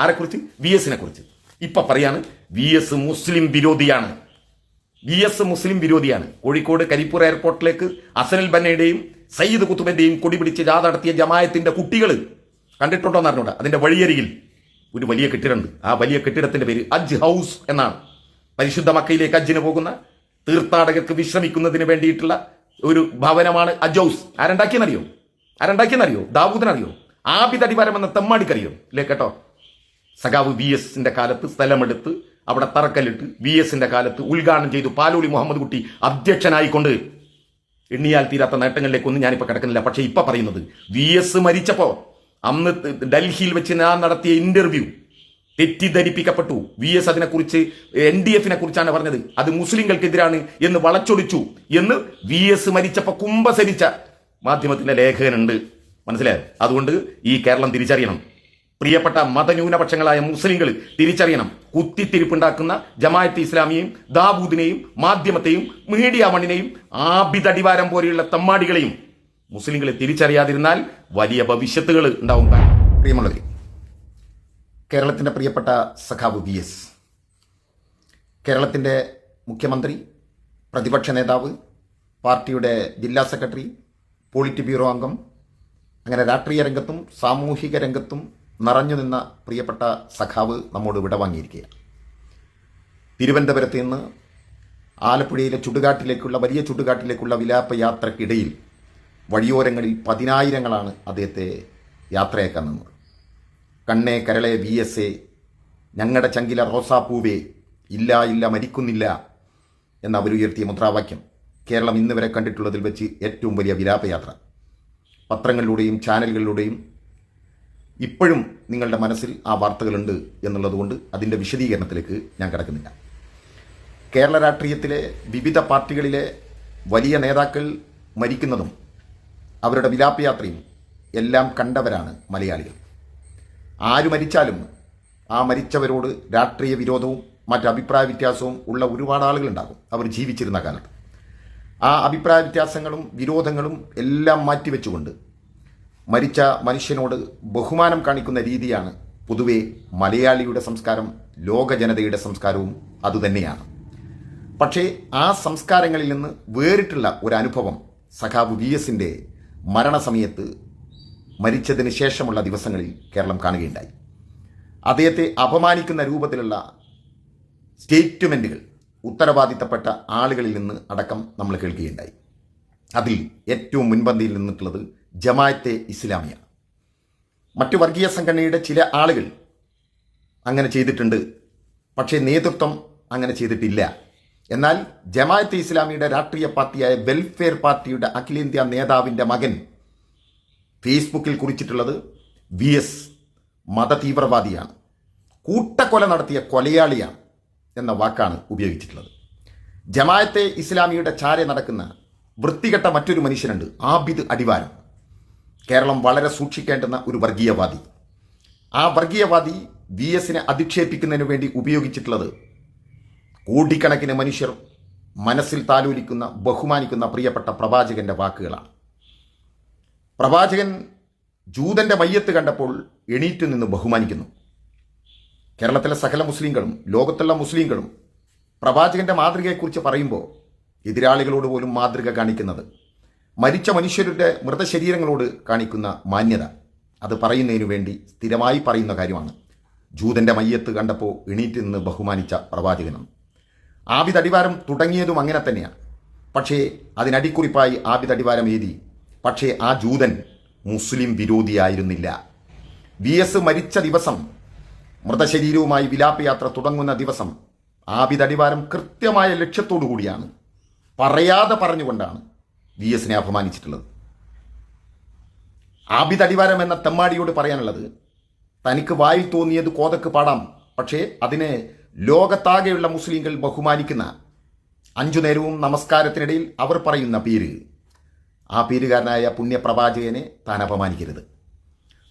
ആരെക്കുറിച്ച്? V എസിനെ കുറിച്ച് ഇപ്പൊ പറയാണ് വി എസ് മുസ്ലിം വിരോധിയാണ്. വി എസ് മുസ്ലിം വിരോധിയാണ്. കോഴിക്കോട് കരിപ്പൂർ എയർപോർട്ടിലേക്ക് അസനൽ ബന്നയുടെയും സയ്യിദ് കുത്തുബന്റെയും കൊടി പിടിച്ച് ജാഥ നടത്തിയ ജമായത്തിന്റെ കുട്ടികൾ കണ്ടിട്ടുണ്ടോ എന്ന് അറിഞ്ഞോ അതിന്റെ വഴിയരികിൽ ഒരു വലിയ കെട്ടിടമുണ്ട്. ആ വലിയ കെട്ടിടത്തിന്റെ പേര് അജ് ഹൗസ് എന്നാണ്. പരിശുദ്ധ മക്കയിലേക്ക് അജ്ജിന് പോകുന്ന തീർത്ഥാടകർക്ക് വിശ്രമിക്കുന്നതിന് വേണ്ടിയിട്ടുള്ള ഒരു ഭവനമാണ് അജ് ഹൗസ്. ആരുണ്ടാക്കിയെന്നറിയോ? ആരുണ്ടാക്കിയെന്നറിയോ? ദാവൂദിനറിയോ? ആബിദ് അടിവാരം എന്ന തെമ്മാടിക്കറിയോ? ഇല്ലേ കേട്ടോ? സഖാവ് വി എസിന്റെ കാലത്ത് സ്ഥലമെടുത്ത് അവിടെ തറക്കല്ലിട്ട് വി എസിന്റെ കാലത്ത് ഉദ്ഘാടനം ചെയ്തു പാലോളി മുഹമ്മദ് കുട്ടി അധ്യക്ഷനായിക്കൊണ്ട്. എണ്ണിയാൽ തീരാത്ത നേട്ടങ്ങളിലേക്കൊന്നും ഞാനിപ്പോൾ കിടക്കുന്നില്ല. പക്ഷേ ഇപ്പൊ പറയുന്നത് വി എസ് മരിച്ചപ്പോ അന്ന് ഡൽഹിയിൽ വെച്ച് ഞാൻ നടത്തിയ ഇന്റർവ്യൂ തെറ്റിദ്ധരിപ്പിക്കപ്പെട്ടു. വി എസ് അതിനെക്കുറിച്ച് എൻ ഡി എഫിനെ കുറിച്ചാണ് പറഞ്ഞത്. അത് മുസ്ലിങ്ങൾക്കെതിരാണ് എന്ന് വളച്ചൊടിച്ചു എന്ന് വി എസ് മരിച്ചപ്പോ കുംഭസരിച്ച മാധ്യമത്തിന്റെ ലേഖകനുണ്ട്. മനസ്സിലായോ? അതുകൊണ്ട് ഈ കേരളം തിരിച്ചറിയണം. പ്രിയപ്പെട്ട മതന്യൂനപക്ഷങ്ങളായ മുസ്ലിങ്ങൾ തിരിച്ചറിയണം. കുത്തിത്തിരിപ്പുണ്ടാക്കുന്ന ജമായത്ത് ഇസ്ലാമിയെയും ദാബൂദിനെയും മാധ്യമത്തെയും മീഡിയ മണ്ണിനെയും ആബിതടിവാരം പോലെയുള്ള തമ്മാടികളെയും മുസ്ലിങ്ങൾ തിരിച്ചറിയാതിരുന്നാൽ വലിയ ഭവിഷ്യത്തുകൾ ഉണ്ടാവും പ്രിയമുള്ളവരെ കേരളത്തിന്റെ പ്രിയപ്പെട്ട സഖാവ് വി എസ് കേരളത്തിന്റെ മുഖ്യമന്ത്രി പ്രതിപക്ഷ നേതാവ് പാർട്ടിയുടെ ജില്ലാ സെക്രട്ടറി പോളിറ്റ് ബ്യൂറോ അംഗം അങ്ങനെ രാഷ്ട്രീയ രംഗത്തും സാമൂഹിക രംഗത്തും നിറഞ്ഞു നിന്ന പ്രിയപ്പെട്ട സഖാവ് നമ്മോട് വിട വാങ്ങിയിരിക്കുക തിരുവനന്തപുരത്ത് നിന്ന് ആലപ്പുഴയിലെ ചുടുകാട്ടിലേക്കുള്ള വലിയ ചുടുകാട്ടിലേക്കുള്ള വിലാപ യാത്രക്കിടയിൽ വഴിയോരങ്ങളിൽ പതിനായിരങ്ങളാണ് അദ്ദേഹത്തെ യാത്രയാക്കാൻ നിന്നത്. കണ്ണേ കരളെ വി എസ് എ ഞങ്ങളുടെ ചങ്കില റോസാപ്പൂവേ ഇല്ല ഇല്ല മരിക്കുന്നില്ല എന്ന അവരുയർത്തിയ മുദ്രാവാക്യം കേരളം ഇന്ന് വരെ കണ്ടിട്ടുള്ളതിൽ വെച്ച് ഏറ്റവും വലിയ വിലാപയാത്ര. പത്രങ്ങളിലൂടെയും ചാനലുകളിലൂടെയും ഇപ്പോഴും നിങ്ങളുടെ മനസ്സിൽ ആ വാർത്തകളുണ്ട് എന്നുള്ളതുകൊണ്ട് അതിന്റെ വിശദീകരണത്തിലേക്ക് ഞാൻ കിടക്കുന്നില്ല. കേരള രാഷ്ട്രീയത്തിലെ വിവിധ പാർട്ടികളിലെ വലിയ നേതാക്കൾ മരിക്കുന്നതും അവരുടെ വിലാപയാത്രയും എല്ലാം കണ്ടവരാണ് മലയാളികൾ. ആര് മരിച്ചാലും ആ മരിച്ചവരോട് രാഷ്ട്രീയ വിരോധവും മറ്റ് അഭിപ്രായ വ്യത്യാസവും ഉള്ള ഒരുപാട് ആളുകളുണ്ടാകും. അവർ ജീവിച്ചിരുന്ന കാലത്ത്. ആ അഭിപ്രായ വ്യത്യാസങ്ങളും വിരോധങ്ങളും എല്ലാം മാറ്റിവെച്ചുകൊണ്ട് മരിച്ച മനുഷ്യനോട് ബഹുമാനം കാണിക്കുന്ന രീതിയാണ് പൊതുവെ മലയാളിയുടെ സംസ്കാരം ലോക ജനതയുടെ സംസ്കാരവും അതുതന്നെയാണ്. പക്ഷേ ആ സംസ്കാരങ്ങളിൽ നിന്ന് വേറിട്ടുള്ള ഒരു അനുഭവം സഖാവ് വി എസിന്റെ മരണസമയത്ത് മരിച്ചതിന് ശേഷമുള്ള ദിവസങ്ങളിൽ കേരളം കാണുകയുണ്ടായി. അദ്ദേഹത്തെ അപമാനിക്കുന്ന രൂപത്തിലുള്ള സ്റ്റേറ്റ്മെന്റുകൾ ഉത്തരവാദിത്തപ്പെട്ട ആളുകളിൽ നിന്ന് അടക്കം നമ്മൾ കേൾക്കുകയുണ്ടായി. അതിൽ ഏറ്റവും മുൻപന്തിയിൽ നിന്നിട്ടുള്ളത് ജമായത്തെ ഇസ്ലാമിയ. മറ്റു വർഗീയ സംഘടനയുടെ ചില ആളുകൾ അങ്ങനെ ചെയ്തിട്ടുണ്ട്. പക്ഷേ നേതൃത്വം അങ്ങനെ ചെയ്തിട്ടില്ല. എന്നാൽ ജമായത്ത് ഇസ്ലാമിയുടെ രാഷ്ട്രീയ പാർട്ടിയായ വെൽഫെയർ പാർട്ടിയുടെ അഖിലേന്ത്യാ നേതാവിന്റെ മകൻ ഫേസ്ബുക്കിൽ കുറിച്ചിട്ടുള്ളത് വി എസ് മതതീവ്രവാദിയാണ്. കൂട്ടക്കൊല നടത്തിയ കൊലയാളിയാണ് എന്ന വാക്കാണ് ഉപയോഗിച്ചിട്ടുള്ളത്. ജമായത്തെ ഇസ്ലാമിയുടെ ചാരെ നടക്കുന്ന വൃത്തികെട്ട മറ്റൊരു മനുഷ്യനുണ്ട് ആബിദ് അടിവാരം. കേരളം വളരെ സൂക്ഷിക്കേണ്ടുന്ന ഒരു വർഗീയവാദി. ആ വർഗീയവാദി വി എസിനെ അധിക്ഷേപിക്കുന്നതിന് വേണ്ടി ഉപയോഗിച്ചിട്ടുള്ളത് കോടിക്കണക്കിന് മനുഷ്യർ മനസ്സിൽ താലോലിക്കുന്ന ബഹുമാനിക്കുന്ന പ്രിയപ്പെട്ട പ്രവാചകന്റെ വാക്കുകളാണ്. പ്രവാചകൻ ജൂതന്റെ മയ്യത്ത് കണ്ടപ്പോൾ എണീറ്റ് നിന്ന് ബഹുമാനിക്കുന്നു. കേരളത്തിലെ സകല മുസ്ലിങ്ങളും ലോകത്തുള്ള മുസ്ലിങ്ങളും പ്രവാചകന്റെ മാതൃകയെക്കുറിച്ച് പറയുമ്പോൾ എതിരാളികളോട് പോലും മാതൃക കാണിക്കുന്നത് മരിച്ച മനുഷ്യരുടെ മൃതശരീരങ്ങളോട് കാണിക്കുന്ന മാന്യത. അത് പറയുന്നതിനു വേണ്ടി സ്ഥിരമായി പറയുന്ന കാര്യമാണ്. ജൂതന്റെ മയ്യത്ത് കണ്ടപ്പോൾ എണീറ്റ് നിന്ന് ബഹുമാനിച്ച പ്രവാചകനും. ആബിദ് തുടങ്ങിയതും അങ്ങനെ തന്നെയാണ് പക്ഷേ അതിനടിക്കുറിപ്പായി ആബിദ് എഴുതി പക്ഷേ ആ ജൂതൻ മുസ്ലിം വിരോധിയായിരുന്നില്ല. വി എസ് മരിച്ച ദിവസം മൃതശരീരവുമായി വിലാപയാത്ര തുടങ്ങുന്ന ദിവസം ആബിദ് കൃത്യമായ ലക്ഷ്യത്തോടു കൂടിയാണ് പറയാതെ പറഞ്ഞുകൊണ്ടാണ്. വി എസിനെ അപമാനിച്ചിട്ടുള്ളത്. ആബിദ് അടിവാരം എന്ന തെമ്മാടിയോട് പറയാനുള്ളത് തനിക്ക് വായിൽ തോന്നിയത് കോതക്ക് പാടാം പക്ഷേ അതിനെ ലോകത്താകെയുള്ള മുസ്ലിങ്ങൾ ബഹുമാനിക്കുന്ന അഞ്ചു നേരവും നമസ്കാരത്തിനിടയിൽ അവർ പറയുന്ന പേര്. ആ പേരുകാരനായ പുണ്യപ്രവാചകനെ താൻ അപമാനിക്കരുത്.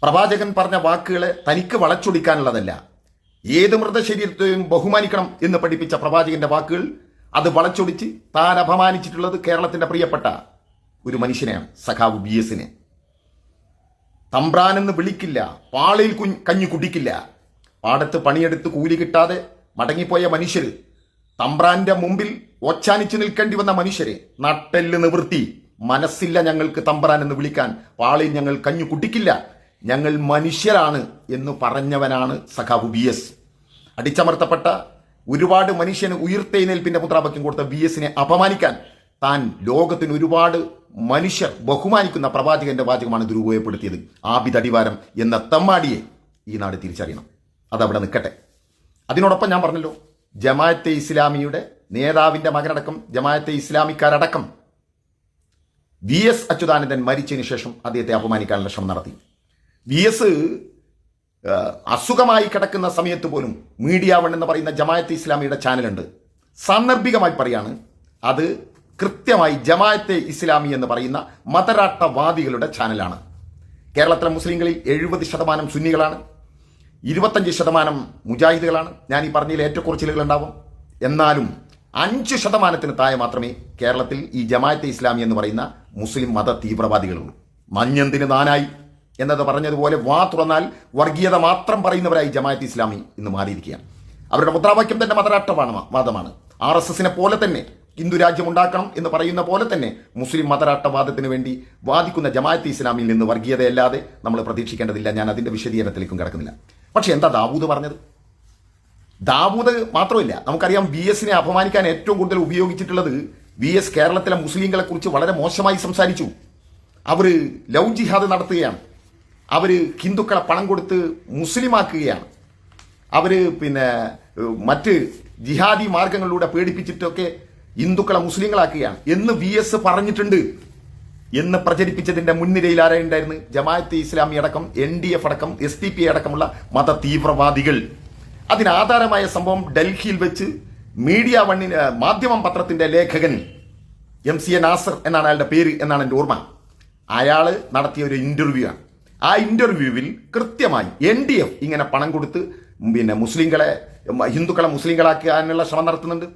പ്രവാചകൻ പറഞ്ഞ വാക്കുകളെ തനിക്ക് വളച്ചൊടിക്കാനുള്ളതല്ല ഏത് മൃതശരീരത്തെയും ബഹുമാനിക്കണം എന്ന് പഠിപ്പിച്ച പ്രവാചകന്റെ വാക്കുകൾ അത് വളച്ചൊടിച്ച് താൻ അപമാനിച്ചിട്ടുള്ളത് കേരളത്തിന്റെ പ്രിയപ്പെട്ട ഒരു മനുഷ്യനെയാണ് സഖാവ് ബി എസിനെ. തമ്പ്രാനെന്ന് വിളിക്കില്ല പാളയിൽ കുഞ്ഞ് കഞ്ഞു കുടിക്കില്ല. പാടത്ത് പണിയെടുത്ത് കൂലി കിട്ടാതെ മടങ്ങിപ്പോയ മനുഷ്യർ തമ്പ്രാന്റെ മുമ്പിൽ ഒച്ചാനിച്ചു നിൽക്കേണ്ടി വന്ന മനുഷ്യരെ. നട്ടെല്ല് നിവൃത്തി മനസ്സില്ല ഞങ്ങൾക്ക് തമ്പ്രാൻ എന്ന് വിളിക്കാൻ പാളയിൽ ഞങ്ങൾ കഞ്ഞു കുട്ടിക്കില്ല ഞങ്ങൾ മനുഷ്യരാണ് എന്ന് പറഞ്ഞവനാണ് സഖാബു ബി എസ്. അടിച്ചമർത്തപ്പെട്ട ഒരുപാട് മനുഷ്യന് ഉയർത്തെഴുന്നേൽപ്പിന്റെ മുദ്രാവാക്യം കൊടുത്ത ബി എസിനെ അപമാനിക്കാൻ താൻ ലോകത്തിന് ഒരുപാട് മനുഷ്യർ ബഹുമാനിക്കുന്ന പ്രവാചകന്റെ വാചകമാണ് ദുരുപയോഗപ്പെടുത്തിയത് ആബിതടിവാരം എന്ന തമ്മാടിയെ ഈ നാട് തിരിച്ചറിയണം. അതവിടെ നിൽക്കട്ടെ. അതിനോടൊപ്പം ഞാൻ പറഞ്ഞല്ലോ ജമാഅത്തെ ഇസ്ലാമിയുടെ നേതാവിന്റെ മകനടക്കം ജമാഅത്തെ ഇസ്ലാമിക്കാരടക്കം വി എസ് അച്യുതാനന്ദൻ മരിച്ചതിന് ശേഷം അദ്ദേഹത്തെ അപമാനിക്കാനുള്ള ശ്രമം നടത്തി. വി എസ് അസുഖമായി കിടക്കുന്ന സമയത്ത് പോലും മീഡിയ വൺ എന്ന് പറയുന്ന ജമാഅത്തെ ഇസ്ലാമിയുടെ ചാനലുണ്ട്. സാന്ദർഭികമായി പറയാണ് അത് കൃത്യമായി ജമാഅത്തെ ഇസ്ലാമി എന്ന് പറയുന്ന മതരാട്ടവാദികളുടെ ചാനലാണ്. കേരളത്തിലെ മുസ്ലിങ്ങളിൽ എഴുപത് ശതമാനം സുന്നികളാണ്. ഇരുപത്തഞ്ച് ശതമാനം മുജാഹിദുകളാണ്. ഞാൻ ഈ പറഞ്ഞതിൽ ഏറ്റക്കുറച്ചിലുകൾ ഉണ്ടാവും. എന്നാലും അഞ്ച് ശതമാനത്തിന് താഴെ മാത്രമേ കേരളത്തിൽ ഈ ജമാഅത്തെ ഇസ്ലാമി എന്ന് പറയുന്ന മുസ്ലിം മത തീവ്രവാദികളുള്ളൂ. മഞ്ഞന്തിന് നാനായി എന്നത് പറഞ്ഞതുപോലെ വാ തുറന്നാൽ വർഗീയത മാത്രം പറയുന്നവരായി ജമാഅത്ത് ഇസ്ലാമി ഇന്ന് മാറിയിരിക്കുകയാണ്. അവരുടെ മുദ്രാവാക്യം തന്നെ മതരാഷ്ട്രമാണ് വാദമാണ്. ആർ എസ് എസിനെ പോലെ തന്നെ ഹിന്ദു രാജ്യം ഉണ്ടാക്കണം എന്ന് പറയുന്ന പോലെ തന്നെ മുസ്ലിം മതരാഷ്ട്രവാദത്തിന് വേണ്ടി വാദിക്കുന്ന ജമാഅത്ത് ഇസ്ലാമിൽ നിന്ന് വർഗീയതയല്ലാതെ നമ്മൾ പ്രതീക്ഷിക്കേണ്ടതില്ല. ഞാൻ അതിന്റെ വിശദീകരണത്തിലേക്കും കിടക്കുന്നില്ല. പക്ഷേ എന്താ ദാവൂദ് പറഞ്ഞത്? ദാവൂദ് മാത്രമല്ല നമുക്കറിയാം വി എസിനെ അപമാനിക്കാൻ ഏറ്റവും കൂടുതൽ ഉപയോഗിച്ചിട്ടുള്ളത് വി എസ് കേരളത്തിലെ മുസ്ലിങ്ങളെ കുറിച്ച് വളരെ മോശമായി സംസാരിച്ചു. അവർ ലവ് ജിഹാദ് നടത്തുകയാണ്. അവർ ഹിന്ദുക്കളെ പണം കൊടുത്ത് മുസ്ലിമാക്കുകയാണ്. അവർ പിന്നെ മറ്റ് ജിഹാദി മാർഗങ്ങളിലൂടെ പേടിപ്പിച്ചിട്ടൊക്കെ ഹിന്ദുക്കളെ മുസ്ലിങ്ങളാക്കുകയാണ് എന്ന് വി എസ് പറഞ്ഞിട്ടുണ്ട്. എന്ന് പ്രചരിപ്പിച്ചതിന്റെ മുൻനിരയിൽ ആരായുണ്ടായിരുന്നു? ജമാഅത്ത് ഇസ്ലാമി അടക്കം എൻ ഡി എഫ് അടക്കം എസ് ടി പി അടക്കമുള്ള മത തീവ്രവാദികൾ അതിനാധാരമായ സംഭവം ഡൽഹിയിൽ വെച്ച് മീഡിയ വണ്ണിന് മാധ്യമം പത്രത്തിന്റെ ലേഖകൻ എം സി എ നാസർ എന്നാണ് അയാളുടെ പേര് എന്നാണ് എന്റെ ഓർമ്മ. അയാൾ നടത്തിയ ഒരു ഇന്റർവ്യൂ ആണ്. ആ ഇന്റർവ്യൂവിൽ കൃത്യമായി എൻ ഡി എഫ് ഇങ്ങനെ പണം കൊടുത്ത് പിന്നെ മുസ്ലിങ്ങളെ ഹിന്ദുക്കളെ മുസ്ലിങ്ങളാക്കാനുള്ള ശ്രമം നടത്തുന്നുണ്ട്.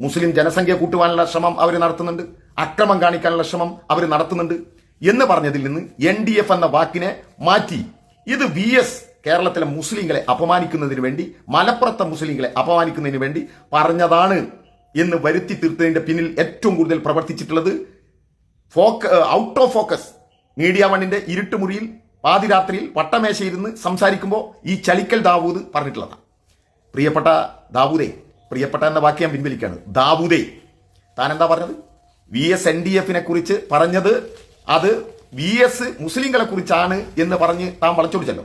മുസ്ലിം ജനസംഖ്യ കൂട്ടുവാനുള്ള ശ്രമം അവർ നടത്തുന്നുണ്ട്. അക്രമം കാണിക്കാനുള്ള ശ്രമം അവർ നടത്തുന്നുണ്ട്. എന്ന് പറഞ്ഞതിൽ നിന്ന് എൻ ഡി എഫ് എന്ന വാക്കിനെ മാറ്റി. ഇത് വി എസ് കേരളത്തിലെ മുസ്ലിങ്ങളെ അപമാനിക്കുന്നതിന് വേണ്ടി മലപ്പുറത്തെ മുസ്ലിങ്ങളെ അപമാനിക്കുന്നതിന് വേണ്ടി പറഞ്ഞതാണ് എന്ന് വരുത്തി തീർത്തതിന്റെ പിന്നിൽ ഏറ്റവും കൂടുതൽ പ്രവർത്തിച്ചിട്ടുള്ളത് ഫോക്ക ഔട്ട് ഓഫ് ഫോക്കസ് മീഡിയ വണ്ണിന്റെ ഇരുട്ടുമുറിയിൽ പാതിരാത്രിയിൽ വട്ടമേശയിരുന്ന് സംസാരിക്കുമ്പോൾ ഈ ചലിക്കൽ ദാവൂദ് പറഞ്ഞിട്ടുള്ളതാണ് പ്രിയപ്പെട്ട ദാവൂദേ പ്രിയപ്പെട്ട എന്ന വാക്യം ഞാൻ പിൻവലിക്കുകയാണ് ദാവൂദേ താൻ എന്താ പറഞ്ഞത്? വി എസ് എൻ ഡി എഫിനെ കുറിച്ച് പറഞ്ഞത് അത് വി എസ് മുസ്ലിങ്ങളെ കുറിച്ചാണ് എന്ന് പറഞ്ഞ് താൻ വളച്ചൊടിച്ചല്ലോ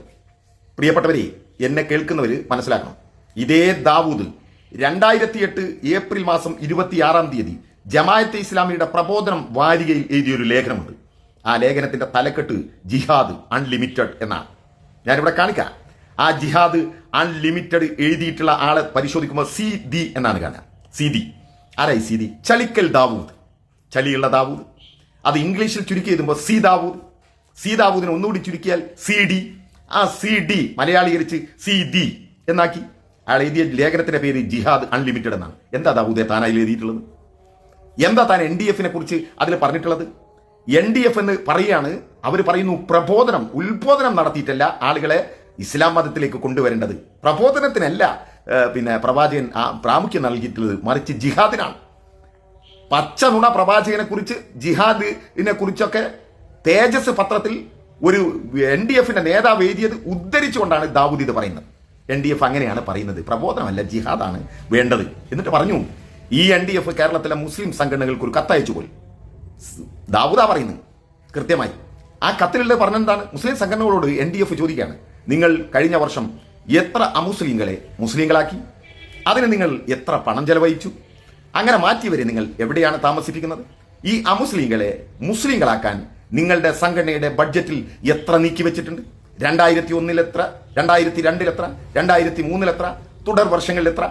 പ്രിയപ്പെട്ടവരെ എന്നെ കേൾക്കുന്നവര് മനസ്സിലാക്കണം. ഇതേ ദാവൂദ് രണ്ടായിരത്തി എട്ട് ഏപ്രിൽ മാസം ഇരുപത്തിയാറാം തീയതി ജമായത്തെ ഇസ്ലാമിയുടെ പ്രബോധനം വാരികയിൽ എഴുതിയൊരു ലേഖനമുണ്ട്. ആ ലേഖനത്തിന്റെ തലക്കെട്ട് ജിഹാദ് അൺലിമിറ്റഡ് എന്നാണ്. ഞാനിവിടെ കാണിക്കാം. ആ ജിഹാദ് അൺലിമിറ്റഡ് എഴുതിയിട്ടുള്ള ആളെ പരിശോധിക്കുമ്പോൾ സി ദി എന്നാണ് കാണുക. സി ദി ആരായി സി ദി ചളിക്കൽ ദാവൂദ്. ചളിയുള്ള ദാവൂദ്. അത് ഇംഗ്ലീഷിൽ ചുരുക്കി എഴുതുമ്പോൾ സി ദാവൂദ്. സി ദാവൂദിനെ ഒന്നുകൂടി ചുരുക്കിയാൽ സി ഡി. ആ സി ഡി മലയാളീകരിച്ച് സി ദി എന്നാക്കി. അയാൾ എഴുതിയ ലേഖനത്തിന്റെ പേര് ജിഹാദ് അൺലിമിറ്റഡ് എന്നാണ്. എന്താ ദാവൂദെ താൻ അതിൽ എഴുതിയിട്ടുള്ളത്? എന്താ താൻ എൻ ഡി എഫിനെ കുറിച്ച് അതിൽ പറഞ്ഞിട്ടുള്ളത്? എൻ ഡി എഫ് എന്ന് പറയുകയാണ്. അവർ പറയുന്നു പ്രബോധനം ഉത്ബോധനം നടത്തിയിട്ടല്ല ആളുകളെ ഇസ്ലാം മതത്തിലേക്ക് കൊണ്ടുവരേണ്ടത് പ്രബോധനത്തിനല്ല പിന്നെ പ്രവാചകൻ ആ പ്രാമുഖ്യം നൽകിയിട്ടുള്ളത് മറിച്ച് ജിഹാദിനാണ്. പച്ച നുണ പ്രവാചകനെ കുറിച്ച് ജിഹാദിനെ കുറിച്ചൊക്കെ തേജസ് പത്രത്തിൽ ഒരു എൻ ഡി എഫിന്റെ നേതാവ് എഴുതിയത് ഉദ്ധരിച്ചുകൊണ്ടാണ് ദാവൂദ് ഇത് പറയുന്നത്. എൻ ഡി എഫ് അങ്ങനെയാണ് പറയുന്നത്. പ്രബോധനമല്ല ജിഹാദാണ് വേണ്ടത്. എന്നിട്ട് പറഞ്ഞു ഈ എൻ ഡി എഫ് കേരളത്തിലെ മുസ്ലിം സംഘടനകൾക്ക് ഒരു കത്തയച്ചു പോയി. ദാവൂദാ പറയുന്നത് കൃത്യമായി. ആ കത്തിലുള്ളത് പറഞ്ഞെന്താണ്? മുസ്ലിം സംഘടനകളോട് എൻ ഡി എഫ് ചോദിക്കുകയാണ്. നിങ്ങൾ കഴിഞ്ഞ വർഷം എത്ര അമുസ്ലിങ്ങളെ മുസ്ലിങ്ങളാക്കി? അതിന് നിങ്ങൾ എത്ര പണം ചെലവഴിച്ചു? അങ്ങനെ മാറ്റിയവരെ നിങ്ങൾ എവിടെയാണ് താമസിപ്പിക്കുന്നത്? ഈ അമുസ്ലിങ്ങളെ മുസ്ലിങ്ങളാക്കാൻ നിങ്ങളുടെ സംഘടനയുടെ ബഡ്ജറ്റിൽ എത്ര നീക്കി വെച്ചിട്ടുണ്ട്? രണ്ടായിരത്തി ഒന്നിൽ എത്ര? രണ്ടായിരത്തി രണ്ടിൽ എത്ര? രണ്ടായിരത്തി മൂന്നിൽ എത്ര? തുടർ വർഷങ്ങളിൽ എത്ര?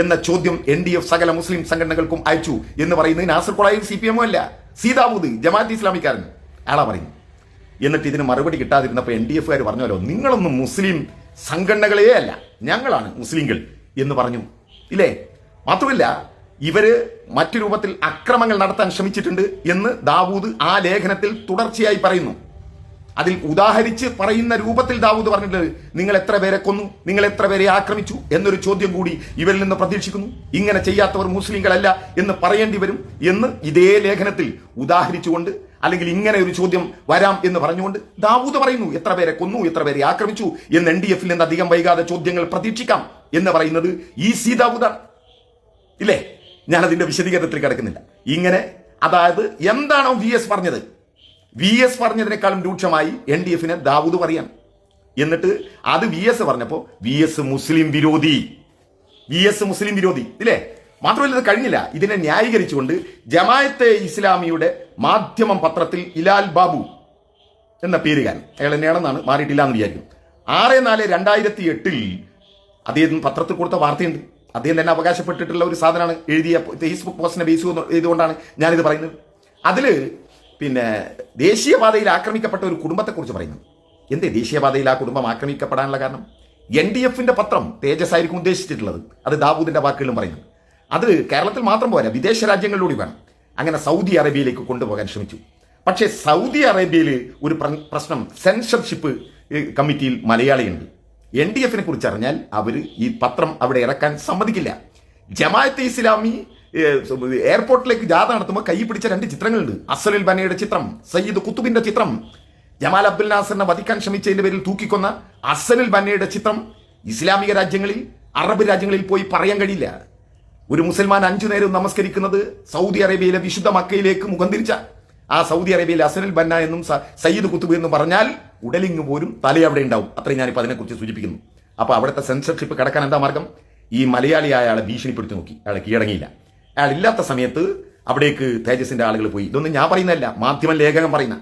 എന്ന ചോദ്യം എൻ ഡി എഫ് സകല മുസ്ലിം സംഘടനകൾക്കും അയച്ചു എന്ന് പറയുന്നത് നാസർ കൊളായി സി പി എമ്മോ അല്ല. സീതാബൂദ് ജമാഅത്ത് ഇസ്ലാമിക്കാരൻ. ആളാ പറയുന്നു എന്നിട്ട് ഇതിന് മറുപടി കിട്ടാതിരുന്നപ്പോൾ എൻ ഡി എഫുകാർ പറഞ്ഞല്ലോ നിങ്ങളൊന്നും മുസ്ലിം സംഘടനകളേ അല്ല ഞങ്ങളാണ് മുസ്ലിങ്ങൾ എന്ന് പറഞ്ഞു. ഇല്ലേ? മാത്രമല്ല ഇവർ മറ്റു രൂപത്തിൽ അക്രമങ്ങൾ നടത്താൻ ശ്രമിച്ചിട്ടുണ്ട് എന്ന് ദാവൂദ് ആ ലേഖനത്തിൽ തുടർച്ചയായി പറയുന്നു. അതിൽ ഉദാഹരിച്ച് പറയുന്ന രൂപത്തിൽ ദാവൂദ് പറഞ്ഞിട്ടുള്ളത് നിങ്ങൾ എത്ര പേരെ കൊന്നു? നിങ്ങൾ എത്ര പേരെ ആക്രമിച്ചു? എന്നൊരു ചോദ്യം കൂടി ഇവരിൽ നിന്ന് പ്രതീക്ഷിക്കുന്നു. ഇങ്ങനെ ചെയ്യാത്തവർ മുസ്ലിങ്ങളല്ല എന്ന് പറയേണ്ടി വരും എന്ന് ഇതേ ലേഖനത്തിൽ ഉദാഹരിച്ചുകൊണ്ട് അല്ലെങ്കിൽ ഇങ്ങനെ ഒരു ചോദ്യം വരാം എന്ന് പറഞ്ഞുകൊണ്ട് ദാവൂദ് പറയുന്നു എത്ര പേരെ കൊന്നു? എത്ര പേരെ ആക്രമിച്ചു? എന്ന് എൻ ഡി എഫിൽ നിന്ന് അധികം വൈകാതെ ചോദ്യങ്ങൾ പ്രതീക്ഷിക്കാം എന്ന് പറയുന്നത് ഈ സി ദാവൂദ് ഇല്ലേ? ഞാൻ അതിന്റെ വിശദീകരണത്തിൽ കിടക്കുന്നില്ല. ഇങ്ങനെ അതായത് എന്താണോ വി എസ് പറഞ്ഞത് വി എസ് പറഞ്ഞതിനേക്കാളും രൂക്ഷമായി എൻ ഡി എഫിനെ ദാവൂദ് പറയാം എന്നിട്ട് അത് വി എസ് പറഞ്ഞപ്പോ വി എസ് മുസ്ലിം വിരോധി. വി എസ് മുസ്ലിം വിരോധി ഇല്ലേ? മാത്രമല്ല ഇത് കഴിഞ്ഞില്ല. ഇതിനെ ന്യായീകരിച്ചുകൊണ്ട് ജമായത്തെ ഇസ്ലാമിയുടെ മാധ്യമം പത്രത്തിൽ ഇലാൽ ബാബു എന്ന പേരുകാരൻ. അയാൾ തന്നെയാണെന്നാണ് മാറിയിട്ടില്ല എന്ന് വിചാരിക്കും. ആറ് നാല് രണ്ടായിരത്തി എട്ടിൽ അദ്ദേഹം പത്രത്തിൽ കൊടുത്ത വാർത്തയുണ്ട്. അദ്ദേഹം തന്നെ അവകാശപ്പെട്ടിട്ടുള്ള ഒരു സാധനമാണ് എഴുതിയ ഫേസ്ബുക്ക് പോസ്റ്റിനെ ബേസ് ചെയ്തുകൊണ്ടാണ് ഞാനിത് പറയുന്നത്. അതിൽ പിന്നെ ദേശീയപാതയിൽ ആക്രമിക്കപ്പെട്ട ഒരു കുടുംബത്തെക്കുറിച്ച് പറയുന്നു. എന്തേ ദേശീയപാതയിൽ ആ കുടുംബം ആക്രമിക്കപ്പെടാനുള്ള കാരണം? എൻ ഡി എഫിന്റെ പത്രം തേജസ് ആയിരിക്കും ഉദ്ദേശിച്ചിട്ടുള്ളത്. അത് ദാവൂദിന്റെ വാക്കുകളും പറയുന്നു. അത് കേരളത്തിൽ മാത്രം പോരാ വിദേശ രാജ്യങ്ങളിലൂടെ വേണം. അങ്ങനെ സൗദി അറേബ്യയിലേക്ക് കൊണ്ടുപോകാൻ ശ്രമിച്ചു. പക്ഷേ സൗദി അറേബ്യയിൽ ഒരു പ്രശ്നം സെൻസർഷിപ്പ് കമ്മിറ്റിയിൽ മലയാളിയുണ്ട്. എൻ ഡി എഫിനെ കുറിച്ച് അറിഞ്ഞാൽ അവർ ഈ പത്രം അവിടെ ഇറക്കാൻ സമ്മതിക്കില്ല. ജമാഅത്തെ ഇസ്ലാമി എയർപോർട്ടിലേക്ക് ജാഥ നടത്തുമ്പോൾ കൈ പിടിച്ച രണ്ട് ചിത്രങ്ങളുണ്ട്. അസലിൽ ബനയുടെ ചിത്രം സയ്യിദ് കുത്തുബിന്റെ ചിത്രം. ജമാൽ അബ്ദുൽ നാസറിനെ വധിക്കാൻ ശ്രമിച്ചതിന്റെ പേരിൽ തൂക്കിക്കൊന്ന അസലിൽ ബനയുടെ ചിത്രം ഇസ്ലാമിക രാജ്യങ്ങളിൽ അറബ് രാജ്യങ്ങളിൽ പോയി പറയാൻ കഴിയില്ല. ഒരു മുസൽമാൻ അഞ്ചു നേരം നമസ്കരിക്കുന്നത് സൗദി അറേബ്യയിലെ വിശുദ്ധ മക്കയിലേക്ക് മുഖം തിരിച്ച ആ സൗദി അറേബ്യയിലെ അസനുൽ ബന്ന എന്നും സയ്യിദ് കുത്തുബ് എന്നും പറഞ്ഞാൽ ഉടലിങ് പോലും തല അവിടെ ഉണ്ടാവും. അത്രയും ഞാനിപ്പോൾ അതിനെക്കുറിച്ച് സൂചിപ്പിക്കുന്നു. അപ്പോൾ അവിടുത്തെ സെൻസർഷിപ്പ് കടക്കാൻ എന്താ മാർഗം? ഈ മലയാളിയായ ആളെ ഭീഷണിപ്പെടുത്തി നോക്കി. അയാളെ കീഴടങ്ങിയില്ല. അയാൾ ഇല്ലാത്ത സമയത്ത് അവിടേക്ക് തേജസിന്റെ ആളുകൾ പോയി. ഇതൊന്നും ഞാൻ പറയുന്നതല്ല മാധ്യമ ലേഖകൻ പറയുന്ന.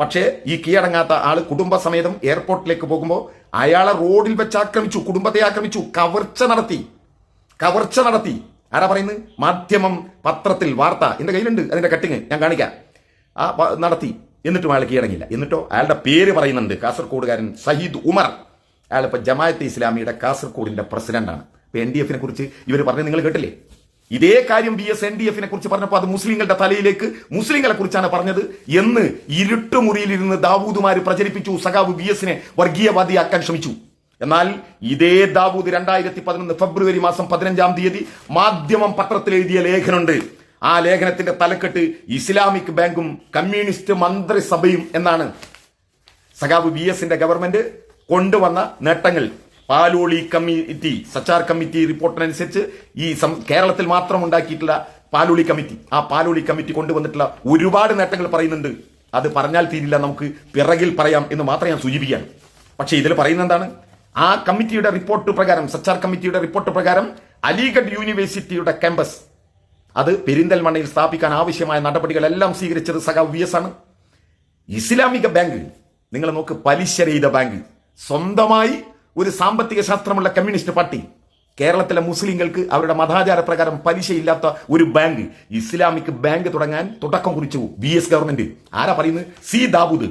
പക്ഷേ ഈ കീഴടങ്ങാത്ത ആൾ കുടുംബസമേതം എയർപോർട്ടിലേക്ക് പോകുമ്പോൾ അയാളെ റോഡിൽ വെച്ച് ആക്രമിച്ചു കുടുംബത്തെ ആക്രമിച്ചു കവർച്ച നടത്തി. കവർച്ച നടത്തി. ആരാ പറയുന്നത്? മാധ്യമം പത്രത്തിൽ വാർത്ത. എന്റെ കയ്യിലുണ്ട് അതിന്റെ കട്ടിങ്. ഞാൻ കാണിക്കാം. ആ നടത്തി. എന്നിട്ടും അയാൾ കീഴടങ്ങില്ല എന്നിട്ടോ അയാളുടെ പേര് പറയുന്നുണ്ട് കാസർഗോഡുകാരൻ സയ്യിദ് ഉമർ. അയാളിപ്പോ ജമാഅത്തെ ഇസ്ലാമിയുടെ കാസർഗോഡിന്റെ പ്രസിഡന്റാണ്. ഇപ്പൊ എൻ ഡി എഫിനെ കുറിച്ച് ഇവർ പറഞ്ഞ് നിങ്ങൾ കേട്ടില്ലേ? ഇതേ കാര്യം ബി എസ് എൻ ഡി എഫിനെ കുറിച്ച് പറഞ്ഞപ്പോൾ അത് മുസ്ലിങ്ങളുടെ തലയിലേക്ക് മുസ്ലിങ്ങളെ കുറിച്ചാണ് പറഞ്ഞത് എന്ന് ഇരുട്ടുമുറിയിലിരുന്ന് ദാവൂദുമാര് പ്രചരിപ്പിച്ചു സഖാവ് ബി എസിനെ വർഗീയവാദിയാക്കാൻ ശ്രമിച്ചു. എന്നാൽ ഇതേ ദാവൂദ് രണ്ടായിരത്തി പതിനൊന്ന് ഫെബ്രുവരി മാസം പതിനഞ്ചാം തീയതി മാധ്യമം പത്രത്തിൽ എഴുതിയ ലേഖനമുണ്ട്. ആ ലേഖനത്തിന്റെ തലക്കെട്ട് ഇസ്ലാമിക് ബാങ്കും കമ്മ്യൂണിസ്റ്റ് മന്ത്രിസഭയും എന്നാണ്. സഖാബ് ബി എസിന്റെ ഗവൺമെന്റ് കൊണ്ടുവന്ന നേട്ടങ്ങൾ. പാലോളി കമ്മിറ്റി സച്ചാർ കമ്മിറ്റി റിപ്പോർട്ടിനനുസരിച്ച് ഈ കേരളത്തിൽ മാത്രം ഉണ്ടാക്കിയിട്ടുള്ള പാലോളി കമ്മിറ്റി. ആ പാലോളി കമ്മിറ്റി കൊണ്ടുവന്നിട്ടുള്ള ഒരുപാട് നേട്ടങ്ങൾ പറയുന്നുണ്ട്. അത് പറഞ്ഞാൽ തീരില്ല നമുക്ക് പിറകിൽ പറയാം എന്ന് മാത്രം ഞാൻ സൂചിപ്പിക്കുകയാണ്. പക്ഷേ ഇതിൽ പറയുന്നത് എന്താണ്? ആ കമ്മിറ്റിയുടെ റിപ്പോർട്ട് പ്രകാരം സച്ചാർ കമ്മിറ്റിയുടെ റിപ്പോർട്ട് പ്രകാരം അലിഗഡ് യൂണിവേഴ്സിറ്റിയുടെ ക്യാമ്പസ്. അത് പെരിന്തൽമണ്ണയിൽ സ്ഥാപിക്കാൻ ആവശ്യമായ നടപടികളെല്ലാം സ്വീകരിച്ചത് സഖാവ് വി എസ് ആണ്. ഇസ്ലാമിക ബാങ്ക് നിങ്ങൾ നോക്ക് പലിശ രഹിത ബാങ്ക്. സ്വന്തമായി ഒരു സാമ്പത്തിക ശാസ്ത്രമുള്ള കമ്മ്യൂണിസ്റ്റ് പാർട്ടി. കേരളത്തിലെ മുസ്ലിങ്ങൾക്ക് അവരുടെ മതാചാര പ്രകാരം പലിശയില്ലാത്ത ഒരു ബാങ്ക് ഇസ്ലാമിക് ബാങ്ക് തുടങ്ങാൻ തുടക്കം കുറിച്ചു ബി എസ് ഗവൺമെന്റ്. ആരാ പറയുന്നത്? സി ദാവൂദ്.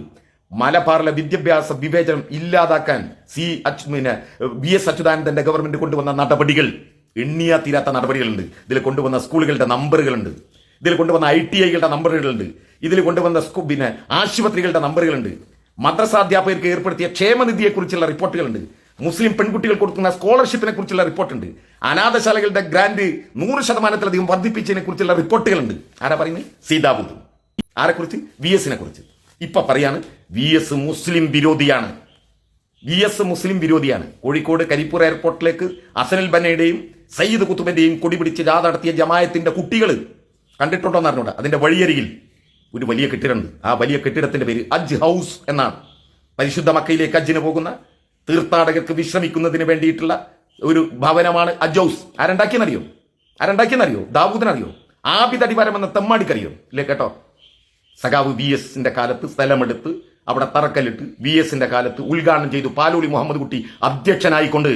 മലബാറിലെ വിദ്യാഭ്യാസ വിവേചനം ഇല്ലാതാക്കാൻ സി അച്ച് ബി എസ് അച്യുതാനന്ദന്റെ ഗവൺമെന്റ് കൊണ്ടുവന്ന നടപടികൾ. എണ്ണിയാ തീരാത്ത നടപടികളുണ്ട്. ഇതിൽ കൊണ്ടുവന്ന സ്കൂളുകളുടെ നമ്പറുകളുണ്ട്. ഇതിൽ കൊണ്ടുവന്ന ഐ ടി ഐകളുടെ നമ്പറുകളുണ്ട്. ഇതിൽ കൊണ്ടുവന്ന സ്കൂ- പിന്നെ ആശുപത്രികളുടെ നമ്പറുകളുണ്ട്. മദ്രസാധ്യാപകർക്ക് ഏർപ്പെടുത്തിയ ക്ഷേമനിധിയെക്കുറിച്ചുള്ള റിപ്പോർട്ടുകളുണ്ട്. മുസ്ലിം പെൺകുട്ടികൾ കൊടുക്കുന്ന സ്കോളർഷിപ്പിനെ കുറിച്ചുള്ള റിപ്പോർട്ടുണ്ട്. അനാഥശാലകളുടെ ഗ്രാന്റ് നൂറ് ശതമാനത്തിലധികം വർദ്ധിപ്പിച്ചതിനെ കുറിച്ചുള്ള റിപ്പോർട്ടുകളുണ്ട്. ആരാ പറയുന്നത് സീതാബുദ്ധ് ആരെക്കുറിച്ച് വി എസിനെ കുറിച്ച്. ഇപ്പൊ പറയാണ് വി എസ് മുസ്ലിം വിരോധിയാണ്. വി എസ് മുസ്ലിം വിരോധിയാണ്. കോഴിക്കോട് കരിപ്പൂർ എയർപോർട്ടിലേക്ക് അസനൽ ബന്നയുടെയും സയ്യിദ് കുത്തുബന്റെയും കൊടിപിടിച്ച് ജാഥ നടത്തിയ ജമായത്തിന്റെ കുട്ടികൾ കണ്ടിട്ടുണ്ടോ എന്ന് അറിഞ്ഞോ അതിന്റെ വഴിയരികിൽ ഒരു വലിയ കെട്ടിടമുണ്ട്. ആ വലിയ കെട്ടിടത്തിന്റെ പേര് അജ് ഹൗസ് എന്നാണ്. പരിശുദ്ധ മക്കയിലേക്ക് അജ്ജിന് പോകുന്ന തീർത്ഥാടകർക്ക് വിശ്രമിക്കുന്നതിന് വേണ്ടിയിട്ടുള്ള ഒരു ഭവനമാണ് അജ് ഹൗസ് ആരുണ്ടാക്കിയെന്നറിയോ? ആരുണ്ടാക്കിയെന്നറിയോ? ദാവൂദിനറിയോ? ആബിദടിവാരം എന്ന തെമ്മാടിക്കറിയോ? ഇല്ലേ കേട്ടോ? സഖാവ് വി എസിന്റെ കാലത്ത് സ്ഥലമെടുത്ത് അവിടെ തറക്കല്ലിട്ട് വി എസിന്റെ കാലത്ത് ഉദ്ഘാടനം ചെയ്തു പാലോളി മുഹമ്മദ് കുട്ടി അധ്യക്ഷനായിക്കൊണ്ട്.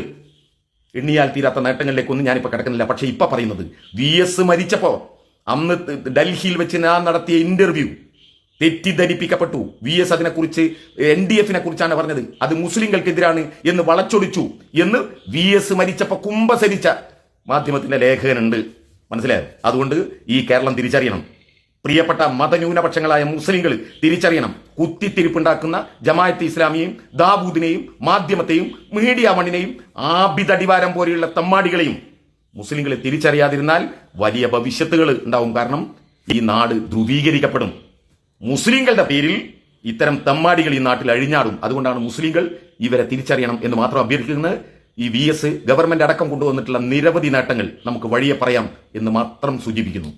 എണ്ണിയാൽ തീരാത്ത നേട്ടങ്ങളിലേക്കൊന്നും ഞാനിപ്പോൾ കിടക്കുന്നില്ല. പക്ഷേ ഇപ്പൊ പറയുന്നത് വി എസ് മരിച്ചപ്പോ അന്ന് ഡൽഹിയിൽ വെച്ച് ഞാൻ നടത്തിയ ഇന്റർവ്യൂ തെറ്റിദ്ധരിപ്പിക്കപ്പെട്ടു. വി എസ് അതിനെക്കുറിച്ച് എൻ ഡി എഫിനെ കുറിച്ചാണ് പറഞ്ഞത്. അത് മുസ്ലിങ്ങൾക്കെതിരാണ് എന്ന് വളച്ചൊടിച്ചു എന്ന് വി എസ് മരിച്ചപ്പോ കുംഭസരിച്ച മാധ്യമത്തിന്റെ ലേഖകനുണ്ട്. മനസ്സിലായോ? അതുകൊണ്ട് ഈ കേരളം തിരിച്ചറിയണം. പ്രിയപ്പെട്ട മതന്യൂനപക്ഷങ്ങളായ മുസ്ലിങ്ങൾ തിരിച്ചറിയണം. കുത്തിത്തിരിപ്പുണ്ടാക്കുന്ന ജമായത്ത് ഇസ്ലാമിയെയും ദാബൂദിനെയും മാധ്യമത്തെയും മീഡിയ മണ്ണിനെയും ആബിദടിവാരം പോലെയുള്ള തമ്മാടികളെയും മുസ്ലിങ്ങൾ തിരിച്ചറിയാതിരുന്നാൽ വലിയ ഭവിഷ്യത്തുകൾ ഉണ്ടാവും. കാരണം ഈ നാട് ധ്രുവീകരിക്കപ്പെടും. മുസ്ലിങ്ങളുടെ പേരിൽ ഇത്തരം തമ്മാടികൾ ഈ നാട്ടിൽ അഴിഞ്ഞാടും. അതുകൊണ്ടാണ് മുസ്ലിങ്ങൾ ഇവരെ തിരിച്ചറിയണം എന്ന് മാത്രം അഭ്യർത്ഥിക്കുന്നത്. ഈ വി എസ് ഗവൺമെന്റ് അടക്കം കൊണ്ടുവന്നിട്ടുള്ള നിരവധി നേട്ടങ്ങൾ നമുക്ക് വഴിയെ പറയാം എന്ന് മാത്രം സൂചിപ്പിക്കുന്നു.